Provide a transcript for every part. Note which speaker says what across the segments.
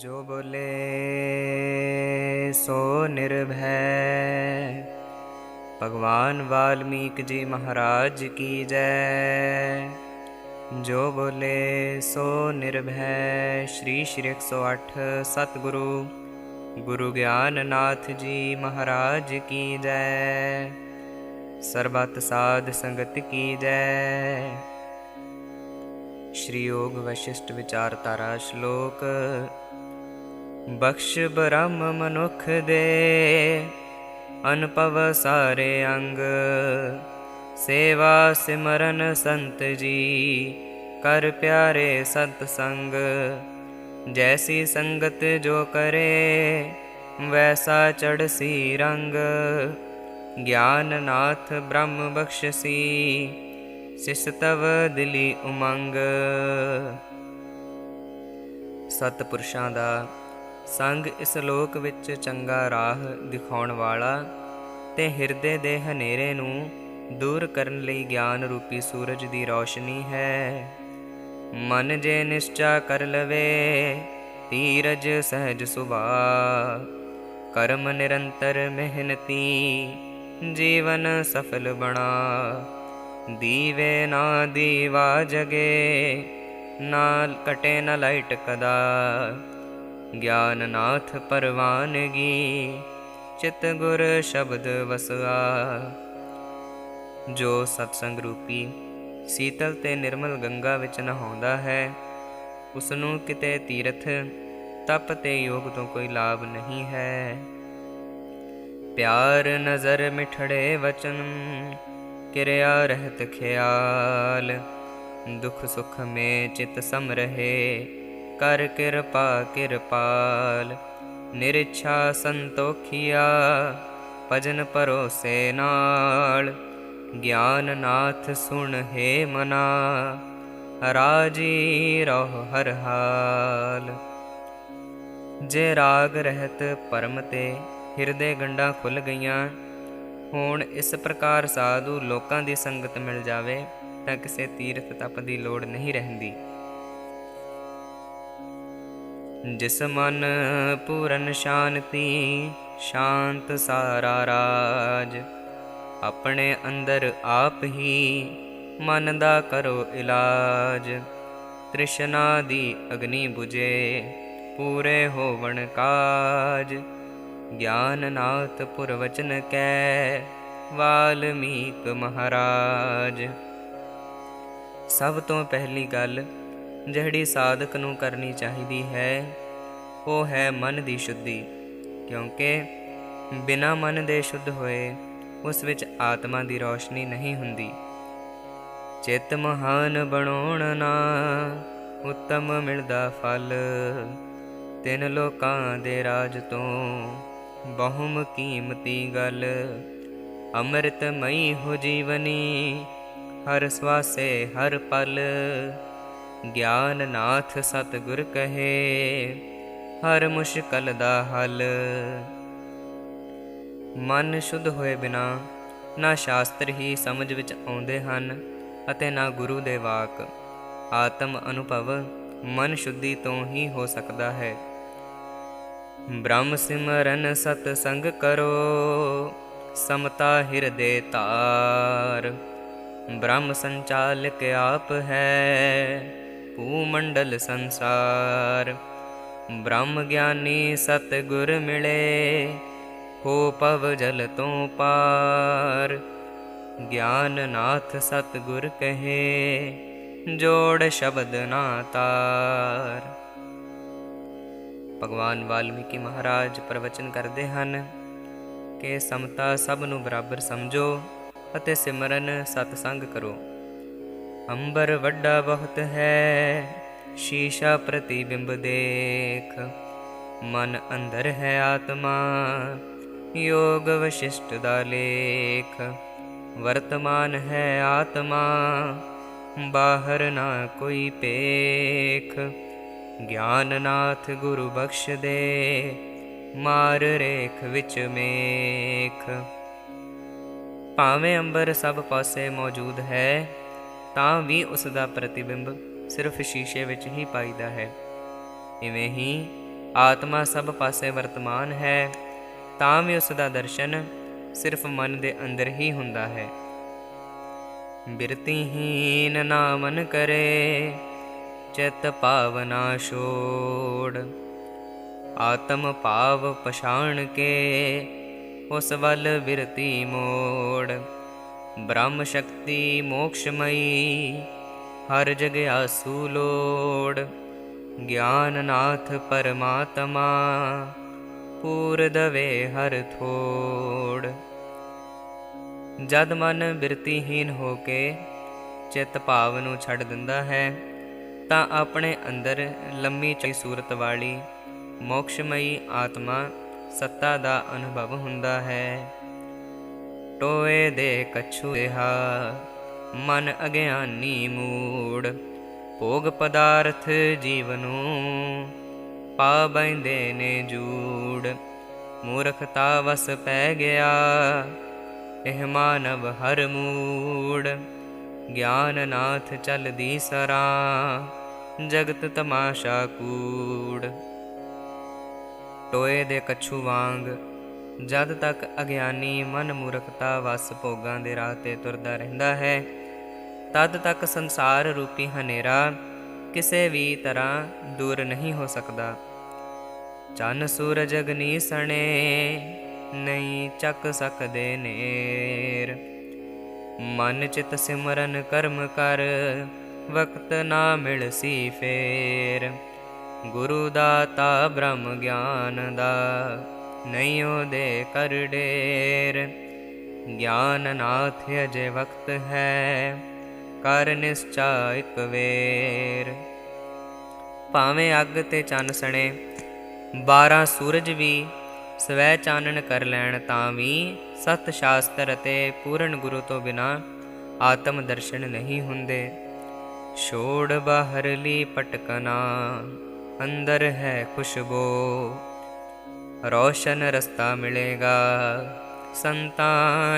Speaker 1: ਜੋ ਬੋਲੇ, ਸੋ ਨਿਰਭੈ। ਭਗਵਾਨ ਵਾਲਮੀਕ ਜੀ ਮਹਾਰਾਜ ਕੀ ਜੈ। ਜੋ ਬੋਲੇ, ਸੋ ਨਿਰਭੈ। ਸ਼੍ਰੀ ਸ਼੍ਰੀ 108 ਸਤਿਗੁਰੂ, ਗੁਰੂ ਗਿਆਨਨਾਥ ਜੀ ਮਹਾਰਾਜ ਕੀ ਜੈ। ਸਰਬਤ ਸਾਧ ਸੰਗਤ ਕੀ ਜੈ। ਸ਼੍ਰੀ ਯੋਗ ਵਸ਼ਿਸ਼ਟ ਵਿਚਾਰਤਾਰਾ ਸ਼ਲੋਕ ਬਖਸ਼ ਬ੍ਰਹਮ ਮਨੁਖ ਦੇ, ਅਨੁਭਵ ਸਾਰੇ ਅੰਗ। ਸੇਵਾ ਸਿਮਰਨ ਸੰਤ ਜੀ, ਕਰ ਪਿਆਰੇ ਸਤ ਸੰਗ ਜੈਸੀ ਸੰਗਤ ਜੋ ਕਰੇ, ਵੈਸਾ ਚੜਸੀ ਰੰਗ। ਗਿਆਨ ਨਾਥ ਬ੍ਰਹਮ ਬਖਸ਼ਸੀ, ਸਿਸਤਵ ਦਿਲੀ ਉਮੰਗ। ਸਤਪੁਰਸ਼ਾਂ ਦਾ ਸੰਗ ਇਸ ਲੋਕ ਵਿੱਚ ਚੰਗਾ ਰਾਹ ਦਿਖਾਉਣ ਵਾਲਾ ਤੇ ਹਿਰਦੇ ਦੇ ਹਨੇਰੇ ਨੂੰ ਦੂਰ ਕਰਨ ਲਈ ਗਿਆਨ ਰੂਪੀ ਸੂਰਜ ਦੀ ਰੌਸ਼ਨੀ ਹੈ। ਮਨ ਜੇ ਨਿਸ਼ਚਾ ਕਰ ਲਵੇ ਧੀਰਜ ਸਹਿਜ ਸੁਭਾ ਕਰਮ ਨਿਰੰਤਰ ਮਿਹਨਤੀ, ਜੀਵਨ ਸਫਲ ਬਣਾ। ਦੀਵੇ ਨਾ ਦੀਵਾ ਜਗੇ ਨਾਲ ਕਟੇ ਨਾ ਲਾਈਟ ਕਦਾ। ਗਿਆਨਨਾਥ ਪਰਵਾਨਗੀ, ਚਿਤ ਗੁਰ ਸ਼ਬਦ ਵਸਾ। ਜੋ ਸਤਸੰਗ ਰੂਪੀ ਸੀਤਲ ਤੇ ਨਿਰਮਲ ਗੰਗਾ ਵਿੱਚ ਨਹਾਉਂਦਾ ਹੈ ਉਸ ਨੂੰ ਕਿਤੇ ਤੀਰਥ, ਤਪ ਤੇ ਯੋਗ ਤੋਂ ਕੋਈ ਲਾਭ ਨਹੀਂ ਹੈ। ਪਿਆਰ ਨਜ਼ਰ ਮਿਠੜੇ ਵਚਨ, ਕਿਰਿਆ ਰਹਿਤ ਖਿਆਲ, ਦੁਖ ਸੁਖ ਮੇ ਚਿਤ ਸਮ ਰਹੇ ਕਰ ਕਿਰਪਾ ਕਿਰਪਾਲ, ਨਿਰਛਾ ਸੰਤੋਖਿਆ, ਭਜਨ ਪਰੋਸੇ ਨਾਲ। ਗਿਆਨ ਨਾਥ ਸੁਣ ਹੈ ਮਨਾ, ਰਾਜੀ ਰਹੁ ਹਰ ਹਾਲ। ਜੇ ਰਾਗ ਰਹਿਤ ਪਰਮ ਤੇ ਹਿਰਦੇ ਗੰਡਾਂ ਖੁੱਲ ਗਈਆਂ, ਹੁਣ ਇਸ ਪ੍ਰਕਾਰ ਸਾਧੂ ਲੋਕਾਂ ਦੀ ਸੰਗਤ ਮਿਲ ਜਾਵੇ, ਤਾਂ ਕਿਸੇ ਤੀਰਥ ਤਪ ਦੀ ਲੋੜ ਨਹੀਂ ਰਹਿੰਦੀ। ਜਿਸ ਮਨ ਪੂਰਨ ਸ਼ਾਂਤੀ, ਸ਼ਾਂਤ ਸਾਰਾ ਰਾਜ। ਆਪਣੇ ਅੰਦਰ ਆਪ ਹੀ ਮਨ ਦਾ ਕਰੋ ਇਲਾਜ। ਤ੍ਰਿਸ਼ਨਾ ਦੀ ਅਗਨੀ 부ਜੇ ਪੂਰੇ ਹੋਵਣ ਕਾਜ। ਗਿਆਨਨਾਥ ਪੁਰਵਚਨ ਕੈ, ਵਾਲਮੀਕ ਮਹਾਰਾਜ। ਸਭ ਤੋਂ ਪਹਿਲੀ ਗੱਲ ਜਿਹੜੀ ਸਾਧਕ ਨੂੰ ਕਰਨੀ ਚਾਹੀਦੀ ਹੈ, ਉਹ ਹੈ ਮਨ ਦੀ ਸ਼ੁੱਧੀ, ਕਿਉਂਕਿ ਬਿਨਾਂ ਮਨ ਦੇ ਸ਼ੁੱਧ ਹੋਏ ਉਸ ਵਿੱਚ ਆਤਮਾ ਦੀ ਰੌਸ਼ਨੀ ਨਹੀਂ ਹੁੰਦੀ। ਚਿੱਤ ਮਹਾਨ ਬਣਾਉਣ ਨਾ ਉੱਤਮ ਮਿਲਦਾ ਫਲ, ਤਿੰਨ ਲੋਕਾਂ ਦੇ ਰਾਜ ਤੋਂ ਬਹੁਮ ਕੀਮਤੀ ਗੱਲ, ਅੰਮ੍ਰਿਤਮਈ ਹੋ ਜੀਵਨੀ, ਹਰ ਸਵਾਸੇ ਹਰ ਪਲ। ਗਿਆਨ ਨਾਥ ਸਤਿਗੁਰ ਕਹੇ, ਹਰ ਮੁਸ਼ਕਲ ਦਾ ਹੱਲ। ਮਨ ਸ਼ੁੱਧ ਹੋਏ ਬਿਨਾ ਨਾ ਸ਼ਾਸਤਰ ਹੀ ਸਮਝ ਵਿੱਚ ਆਉਂਦੇ ਹਨ ਅਤੇ ਨਾ ਗੁਰੂ ਦੇ ਵਾਕ। ਆਤਮ ਅਨੁਭਵ ਮਨ ਸ਼ੁੱਧੀ ਤੋਂ ਹੀ ਹੋ ਸਕਦਾ ਹੈ। ਬ੍ਰਹਮ ਸਿਮਰਨ ਸਤ ਸੰਗ ਕਰੋ, ਸਮਤਾ ਹਿਰਦੇ ਤਾਰ। ਬ੍ਰਹਮ ਸੰਚਾਲਕ ਆਪ ਹੈ ਭੂਮੰਡਲ ਸੰਸਾਰ। ਬ੍ਰਹਮ ਗਿਆਨੀ ਸਤ ਗੁਰ ਮਿਲੇ, ਹੋ ਪਵ ਜਲ ਤੋਂ ਪਾਰ। ਗਿਆਨਨਾਥ ਸਤ ਗੁਰ ਕਹੇ, ਜੋੜ ਸ਼ਬਦ ਨਾ ਤਾਰ। ਭਗਵਾਨ ਵਾਲਮੀਕੀ ਮਹਾਰਾਜ ਪ੍ਰਵਚਨ ਕਰਦੇ ਹਨ ਕਿ ਸਮਤਾ ਸਭ ਨੂੰ ਬਰਾਬਰ ਸਮਝੋ ਅਤੇ ਸਿਮਰਨ ਸਤਸੰਗ ਕਰੋ। ਅੰਬਰ ਵੱਡਾ ਬਹੁਤ ਹੈ, ਸ਼ੀਸ਼ਾ ਪ੍ਰਤੀਬਿੰਬ ਦੇਖ। ਮਨ ਅੰਦਰ ਹੈ ਆਤਮਾ, ਯੋਗ ਵਸ਼ਿਸ਼ਟ ਦਾ ਲੇਖ। ਵਰਤਮਾਨ ਹੈ ਆਤਮਾ, ਬਾਹਰ ਨਾ ਕੋਈ ਪੇਖ ਗਿਆਨਨਾਥ ਗੁਰੂ ਬਖਸ਼ ਦੇ, ਮਾਰ ਰੇਖ ਵਿੱਚ ਮੇਖ। ਭਾਵੇਂ ਅੰਬਰ ਸਭ ਪਾਸੇ ਮੌਜੂਦ ਹੈ ਤਾਂ ਵੀ ਉਸ ਦਾ ਪ੍ਰਤੀਬਿੰਬ ਸਿਰਫ ਸ਼ੀਸ਼ੇ ਵਿੱਚ ਹੀ ਪਾਈਦਾ ਹੈ। ਇਵੇਂ ਹੀ ਆਤਮਾ ਸਭ ਪਾਸੇ ਵਰਤਮਾਨ ਹੈ, ਤਾਂ ਵੀ ਉਸ ਦਾ ਦਰਸ਼ਨ ਸਿਰਫ ਮਨ ਦੇ ਅੰਦਰ ਹੀ ਹੁੰਦਾ ਹੈ। ਬਿਰਤੀਹੀਨ ਨਾਮਨ ਕਰੇ, ਚਿਤ ਭਾਵਨਾ ਛੋੜ। ਆਤਮ ਭਾਵ ਪਛਾਣ ਕੇ ਉਸ ਵੱਲ ਬਿਰਤੀ ਮੋੜ। ਬ੍ਰਹਮ ਸ਼ਕਤੀ ਮੋਕਸ਼ਮਈ, ਹਰ ਜਗਿਆਸੂ ਲੋੜ। ਗਿਆਨ ਨਾਥ ਪਰਮਾਤਮਾ, ਪੂਰ ਦਵੇ ਹਰ ਥੋੜ। ਜਦ ਮਨ ਬਿਰਤੀਹੀਨ ਹੋ ਕੇ ਚਿੱਤ ਭਾਵ ਨੂੰ ਛੱਡ ਦਿੰਦਾ ਹੈ, ਤਾਂ ਆਪਣੇ ਅੰਦਰ ਲੰਮੀ ਚਈ ਸੂਰਤ ਵਾਲੀ ਮੋਕਸ਼ਮਈ ਆਤਮਾ ਸੱਤਾ ਦਾ ਅਨੁਭਵ ਹੁੰਦਾ ਹੈ। ਟੋਏ ਦੇ ਕਛੂ ਦੇਹਾ ਮਨ ਅਗਿਆਨੀ ਮੂੜ, ਭੋਗ ਪਦਾਰਥ ਜੀਵਨੂ। ਪਾ ਬੈਂਦੇ ਨੇ ਜੂੜ, ਮੂਰਖਤਾ ਵਸ ਪੈ ਗਿਆ। ਇਹ ਮਾਨਵ ਹਰ ਮੂੜ, ਗਿਆਨ ਨਾਥ ਚਲਦੀ ਸਰਾਂ। ਜਗਤ ਤਮਾਸ਼ਾ ਕੂੜ। ਟੋਏ ਦੇ ਕਛੂ ਵਾਂਗ ਜਦ ਤੱਕ ਅਗਿਆਨੀ ਮਨ ਮੂਰਖਤਾ ਵਸ ਭੋਗਾਂ ਦੇ ਰਾਹ ਤੇ ਤੁਰਦਾ ਰਹਿੰਦਾ ਹੈ, ਤਦ ਤੱਕ ਸੰਸਾਰ ਰੂਪੀ ਹਨੇਰਾ ਕਿਸੇ ਵੀ ਤਰ੍ਹਾਂ ਦੂਰ ਨਹੀਂ ਹੋ ਸਕਦਾ। ਚੰਨ ਸੂਰਜ ਅਗਨੀ ਸਣੇ ਨਹੀਂ ਚੱਕ ਸਕਦੇ ਨੇਰ। ਮਨ ਚਿਤ ਸਿਮਰਨ ਕਰਮ ਕਰ, ਵਕਤ ਨਾ ਮਿਲ ਸੀ ਫੇਰ। ਗੁਰੂ ਦਾਤਾ ਬ੍ਰਹਮ ਗਿਆਨ ਦਾ ਨਹੀਂ ਦੇ ਕਰ ਡੇਰ ਗਿਆਨ ਨਾਥ ਅਜੇ ਵਕਤ ਹੈ, ਕਰ ਨਿਸ਼ਚਾ ਇਕ ਵੇਰ। ਭਾਵੇਂ ਅੱਗ ਤੇ ਚੰਨ ਸਣੇ 12 ਸੂਰਜ ਵੀ, ਸਵੈ ਚਾਨਣ ਕਰ ਲੈਣ ਤਾਂ ਵੀ, ਸਤ ਸ਼ਾਸਤਰ ਅਤੇ ਪੂਰਨ ਗੁਰੂ ਤੋਂ ਬਿਨਾ ਆਤਮ ਦਰਸ਼ਨ ਨਹੀਂ ਹੁੰਦੇ। ਛੋੜ ਬਾਹਰਲੀ ਪਟਕਨਾ, ਅੰਦਰ ਹੈ ਖੁਸ਼ਬੋ। ਰੋਸ਼ਨ ਰਸਤਾ ਮਿਲੇਗਾ। ਸੰਤਾ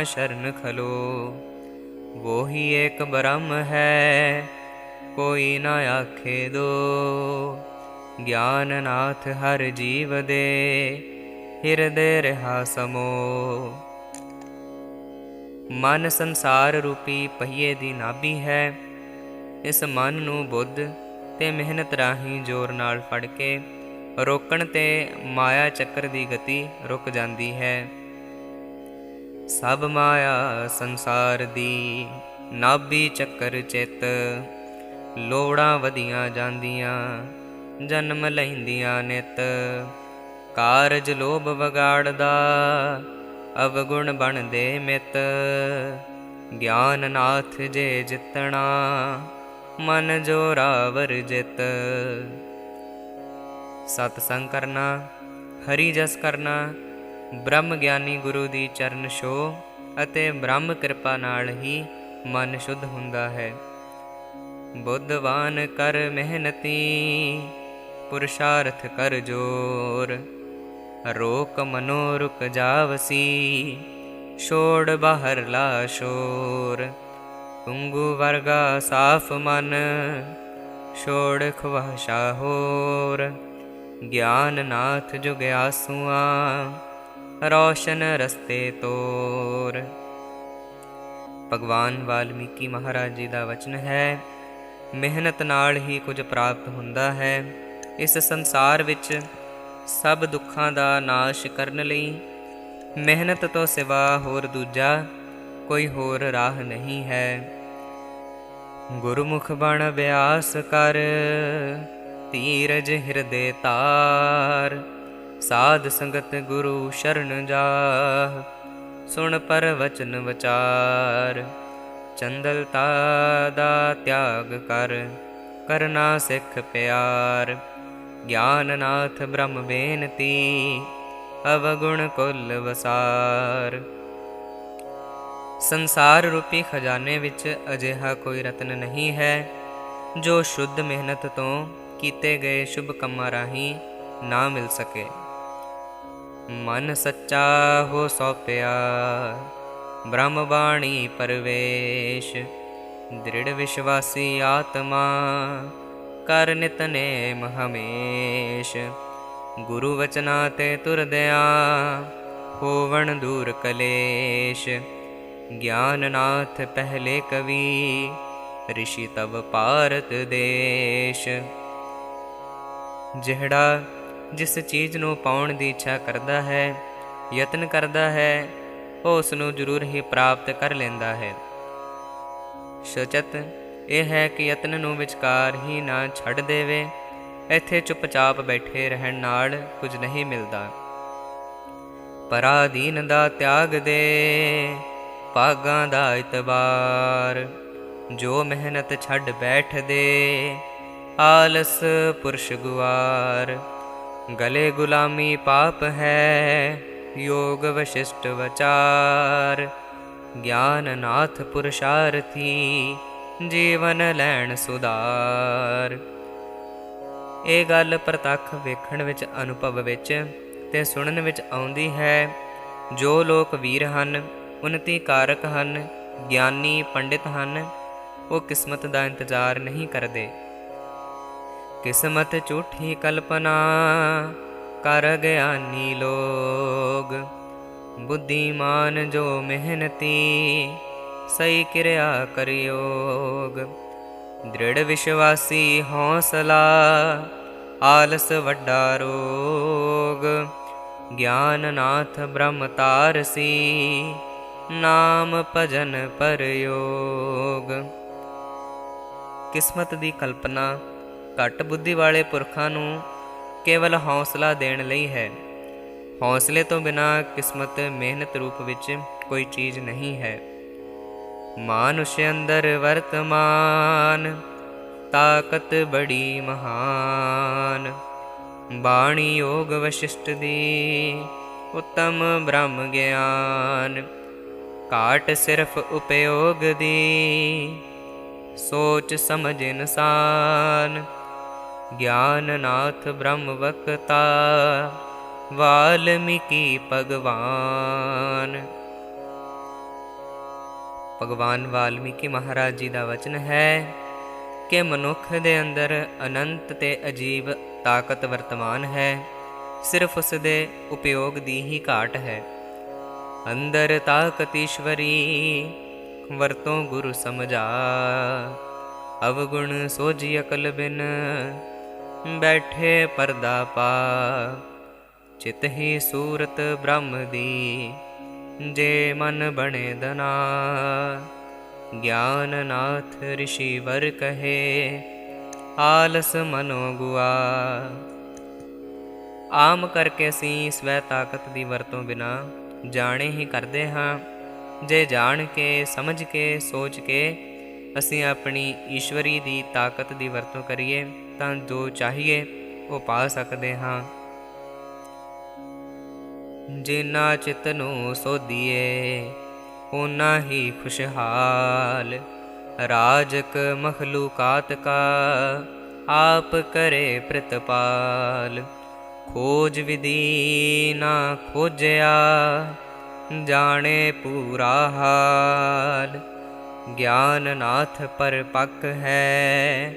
Speaker 1: ਸ਼ਰਨ ਖਲੋ। ਵੋਹੀ ਏਕ ਬ੍ਰਹਮ ਹੈ, ਕੋਈ ਨਾ ਆਖੇ ਦੋ। ਗਿਆਨ ਨਾਥ ਹਰ ਜੀਵ ਦੇ, ਹਿਰਦੇ ਰਹਾ ਸਮੋ। ਮਨ ਸੰਸਾਰ ਰੂਪੀ ਪਹੀਏ ਦੀ ਨਾਭੀ ਹੈ, ਇਸ ਮਨ ਨੂੰ ਬੁੱਧ ਤੇ ਮਿਹਨਤ ਰਾਹੀਂ ਜ਼ੋਰ ਨਾਲ ਫੜ ਕੇ ਰੋਕਣ ਤੇ ਮਾਇਆ ਚੱਕਰ ਦੀ ਗਤੀ ਰੁਕ ਜਾਂਦੀ ਹੈ। ਸਭ ਮਾਇਆ ਸੰਸਾਰ ਦੀ ਨਾਭੀ ਚੱਕਰ ਚਿਤ ਲੋੜਾਂ ਵਧੀਆਂ ਜਾਂਦੀਆਂ, ਜਨਮ ਲੈਂਦੀਆਂ ਨਿਤ। ਕਾਰਜ ਲੋਭ ਵਿਗਾੜਦਾ, ਅਵਗੁਣ ਬਣਦੇ ਮਿਤ। ਗਿਆਨ ਨਾਥ ਜੇ ਜਿਤਣਾ, ਮਨ ਜੋ ਰਾਵਰ ਜਿਤ। ਸਤ ਸੰਗ ਕਰਨਾ, ਹਰੀ ਜਸ ਕਰਨਾ, ਬ੍ਰਹਮ ਗਿਆਨੀ ਗੁਰੂ ਦੀ ਚਰਨ ਛੋ ਅਤੇ ਬ੍ਰਹਮ ਕਿਰਪਾ ਨਾਲ ਹੀ ਮਨ ਸ਼ੁੱਧ ਹੁੰਦਾ ਹੈ। ਬੁੱਧਵਾਨ ਕਰ ਮਿਹਨਤੀ, ਪੁਰਸ਼ਾਰਥ ਕਰ ਜੋਰ, ਰੋਕ ਮਨੋ ਰੁਕ ਜਾਵਸੀ, ਛੋੜ ਬਾਹਰ ਲਾ ਸ਼ੋਰ। ਪੁੰਗੂ ਵਰਗਾ ਸਾਫ਼ ਮਨ, ਛੋੜ ਖਵਾਸ਼ਾ ਹੋਰ। ਗਿਆਨ ਨਾਥ ਜੁਗਿਆਸੂਆਂ ਰੋਸ਼ਨ ਰਸਤੇ ਤੋਰ। ਭਗਵਾਨ ਵਾਲਮੀਕੀ ਮਹਾਰਾਜ ਜੀ ਦਾ ਵਚਨ ਹੈ, ਮਿਹਨਤ ਨਾਲ ਹੀ ਕੁਝ ਪ੍ਰਾਪਤ ਹੁੰਦਾ ਹੈ। ਇਸ ਸੰਸਾਰ ਵਿੱਚ ਸਭ ਦੁੱਖਾਂ ਦਾ ਨਾਸ਼ ਕਰਨ ਲਈ ਮਿਹਨਤ ਤੋਂ ਸਿਵਾ ਹੋਰ ਦੂਜਾ ਕੋਈ ਹੋਰ ਰਾਹ ਨਹੀਂ ਹੈ। ਗੁਰਮੁਖ ਬਣ ਅਭਿਆਸ ਕਰ ਧੀਰਜ ਹਿਰਦੇ ਤਾਰ, ਸਾਧ ਸੰਗਤ ਗੁਰੂ ਸ਼ਰਨ ਜਾ ਸੁਣ ਪਰ ਵਚਨ ਵਿਚਾਰ। ਚੰਦਲਤਾ ਦਾ ਤਿਆਗ ਕਰ, ਕਰਨਾ ਸਿੱਖ ਪਿਆਰ। ਗਿਆਨ ਨਾਥ ਬ੍ਰਹਮ ਬੇਨਤੀ, ਅਵਗੁਣ ਕੁਲ ਵਸਾਰ। ਸੰਸਾਰ ਰੂਪੀ ਖਜ਼ਾਨੇ ਵਿੱਚ ਅਜਿਹਾ ਕੋਈ ਰਤਨ ਨਹੀਂ ਹੈ, ਜੋ ਸ਼ੁੱਧ ਮਿਹਨਤ ਤੋਂ ਕੀਤੇ ਗਏ ਸ਼ੁਭ ਕੰਮਾਂ ਰਾਹੀਂ ਨਾ ਮਿਲ ਸਕੇ। ਮਨ ਸੱਚਾ ਹੋ ਸੋਪਿਆ ਬ੍ਰਹਮ ਬਾਣੀ ਪਰਵੇਸ਼। ਦ੍ਰਿੜ ਵਿਸ਼ਵਾਸੀ ਆਤਮਾ, ਕਰ ਨਿਤਨੇਮ ਹਮੇਸ਼। ਗੁਰੂ ਵਚਨਾ ਤੇ ਤੁਰਦਿਆ ਹੋਵਣ ਦੂਰ ਕਲੇਸ਼। ਗਿਆਨਨਾਥ ਪਹਿਲੇ ਕਵੀ, ਰਿਸ਼ੀ ਤਵ ਭਾਰਤ ਦੇਸ਼। ਜਿਹੜਾ ਜਿਸ ਚੀਜ਼ ਨੂੰ ਪਾਉਣ ਦੀ ਇੱਛਾ ਕਰਦਾ ਹੈ, ਯਤਨ ਕਰਦਾ ਹੈ, ਉਹ ਉਸ ਨੂੰ ਜ਼ਰੂਰ ਹੀ ਪ੍ਰਾਪਤ ਕਰ ਲੈਂਦਾ ਹੈ। ਸਚਤ ਇਹ ਹੈ ਕਿ ਯਤਨ ਨੂੰ ਵਿਚਕਾਰ ਹੀ ਨਾ ਛੱਡ ਦੇਵੇ, ਇੱਥੇ ਚੁੱਪਚਾਪ ਬੈਠੇ ਰਹਿਣ ਨਾਲ ਕੁਝ ਨਹੀਂ ਮਿਲਦਾ। ਪਰਾਧੀਨ ਦਾ ਤਿਆਗ ਦੇ ਪਾਗਾਂ ਦਾ ਇਤਬਾਰ, ਜੋ ਮਿਹਨਤ ਛੱਡ ਬੈਠ ਦੇ ਆਲਸ ਪੁਰਸ਼ ਗੁਆਰ, ਗਲੇ ਗੁਲਾਮੀ ਪਾਪ ਹੈ, ਯੋਗ ਵਸ਼ਿਸ਼ਟ ਵਚਾਰ। ਗਿਆਨਨਾਥ ਪੁਰਸ਼ਾਰਥੀ, ਜੀਵਨ ਲੈਣ ਸੁਧਾਰ। ਇਹ ਗੱਲ ਪ੍ਰਤੱਖ ਵੇਖਣ ਵਿੱਚ, ਅਨੁਭਵ ਵਿੱਚ ਤੇ ਸੁਣਨ ਵਿੱਚ ਆਉਂਦੀ ਹੈ। ਜੋ ਲੋਕ ਵੀਰ ਹਨ, ਉਨਤੀ ਕਾਰਕ ਹਨ, ਗਿਆਨੀ ਪੰਡਿਤ ਹਨ, ਉਹ ਕਿਸਮਤ ਦਾ ਇੰਤਜ਼ਾਰ ਨਹੀਂ ਕਰਦੇ। ਕਿਸਮਤ ਝੂਠੀ ਕਲਪਨਾ ਕਰ ਗਿਆਨੀ ਲੋਗ। ਬੁੱਧੀਮਾਨ ਜੋ ਮਿਹਨਤੀ, ਸਹੀ ਕਿਰਿਆ ਕਰਿਓਗ ਦ੍ਰਿੜ ਵਿਸ਼ਵਾਸੀ ਹੌਸਲਾ, ਆਲਸ ਵੱਡਾ ਰੋਗ। ਗਿਆਨਨਾਥ ਬ੍ਰਹਮ ਤਾਰਸੀ, ਨਾਮ ਭਜਨ ਪਰਯੋਗ। ਕਿਸਮਤ ਦੀ ਕਲਪਨਾ ਘੱਟ ਬੁੱਧੀ ਵਾਲੇ ਪੁਰਖਾਂ ਨੂੰ ਕੇਵਲ ਹੌਸਲਾ ਦੇਣ ਲਈ ਹੈ। ਹੌਸਲੇ ਤੋਂ ਬਿਨਾ ਕਿਸਮਤ ਮਿਹਨਤ ਰੂਪ ਵਿੱਚ ਕੋਈ ਚੀਜ਼ ਨਹੀਂ ਹੈ। ਮਾਨੁਸ਼ ਅੰਦਰ ਵਰਤਮਾਨ, ਤਾਕਤ ਬੜੀ ਮਹਾਨ। ਬਾਣੀ ਯੋਗ ਵਸ਼ਿਸ਼ਟ ਦੀ ਉਤਮ ਬ੍ਰਹਮ ਗਿਆਨ। ਕਾਟ ਸਿਰਫ ਉਪਯੋਗ ਦੀ ਸੋਚ ਸਮਝ ਇਨਸਾਨ। ਗਿਆਨਨਾਥ ਬ੍ਰਹਮ ਵਕਤਾ ਵਾਲਮੀਕੀ ਭਗਵਾਨ ਭਗਵਾਨ ਵਾਲਮੀਕੀ ਮਹਾਰਾਜ ਜੀ ਦਾ ਵਚਨ ਹੈ ਕਿ ਮਨੁੱਖ ਦੇ ਅੰਦਰ ਅਨੰਤ ਤੇ ਅਜੀਬ ਤਾਕਤ ਵਰਤਮਾਨ ਹੈ ਸਿਰਫ ਉਸ ਦੇ ਉਪਯੋਗ ਦੀ ਹੀ ਘਾਟ ਹੈ ਅੰਦਰ ਤਾਕਤ ਈਸ਼ਵਰੀ ਵਰਤੋਂ ਗੁਰੂ ਸਮਝਾ ਅਵਗੁਣ ਸੋਜੀ ਅਕਲ ਬਿਨ ਬੈਠੇ ਪਰਦਾ ਪਾ ਚਿਤ ਹੀ ਸੂਰਤ ਬ੍ਰਹਮ ਦੀ, ਜੇ ਮਨ ਬਣੇ ਦਨਾ ਗਿਆਨਨਾਥ ઋષਿ ਵਰ ਕਹੇ, ਆਲਸ ਮਨੋ ਗੁਆ ਆਮ ਕਰਕੇ ਅਸੀਂ ਸਵੈ ਤਾਕਤ ਦੀ ਵਰਤੋਂ ਬਿਨਾ ਜਾਣੇ ਹੀ ਕਰਦੇ ਹਾਂ। ਜੇ ਜਾਣ ਕੇ, ਸਮਝ ਕੇ, ਸੋਚ ਕੇ ਅਸੀਂ ਆਪਣੀ ਈਸ਼ਵਰੀ ਦੀ ਤਾਕਤ ਦੀ ਵਰਤੋਂ ਕਰੀਏ ਤਾਂ ਜੋ ਚਾਹੀਏ, ਉਹ ਪਾ ਸਕਦੇ ਹਾਂ। ਜਿਨਾ ਚਿਤ ਨੂੰ ਸੋਧੀਏ ਉਨਾ ਹੀ ਖੁਸ਼ਹਾਲ। ਰਾਜਕ ਮਖਲੂਕਾਤ ਕਾ, ਆਪ ਕਰੇ ਪ੍ਰਤਪਾਲ। ਖੋਜ ਵਿਧੀ ਨਾ ਖੋਜਿਆ, ਜਾਣੇ ਪੂਰਾ ਹਾਲ। ਗਿਆਨ ਨਾਥ ਪਰਪਕ ਹੈ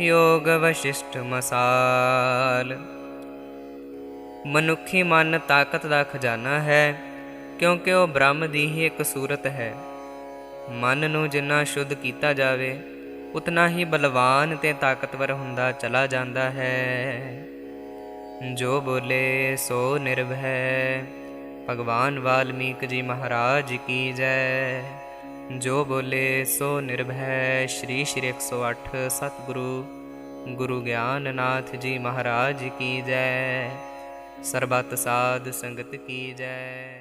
Speaker 1: ਯੋਗ ਵਸ਼ਿਸ਼ਟ ਮਸਾਲ ਮਨੁੱਖੀ ਮਨ ਤਾਕਤ ਦਾ ਖਜ਼ਾਨਾ ਹੈ, ਕਿਉਂਕਿ ਉਹ ਬ੍ਰਹਮ ਦੀ ਹੀ ਇੱਕ ਸੂਰਤ ਹੈ। ਮਨ ਨੂੰ ਜਿੰਨਾ ਸ਼ੁੱਧ ਕੀਤਾ ਜਾਵੇ, ਉਤਨਾ ਹੀ ਬਲਵਾਨ ਤੇ ਤਾਕਤਵਰ ਹੁੰਦਾ ਚਲਾ ਜਾਂਦਾ ਹੈ। ਜੋ ਬੋਲੇ, ਸੋ ਨਿਰਭੈ। ਭਗਵਾਨ ਵਾਲਮੀਕ ਜੀ ਮਹਾਰਾਜ ਕੀ ਜੈ। ਜੋ ਬੋਲੇ ਸੋ ਨਿਰਭੈ, ਸ਼੍ਰੀ ਸ਼੍ਰੀ 108 ਸਤਿਗੁਰੂ। ਗੁਰੂ ਗਿਆਨਨਾਥ ਜੀ ਮਹਾਰਾਜ ਕੀ ਜੈ, ਸਰਬਤ ਸਾਧ ਸੰਗਤ ਕੀ ਜੈ।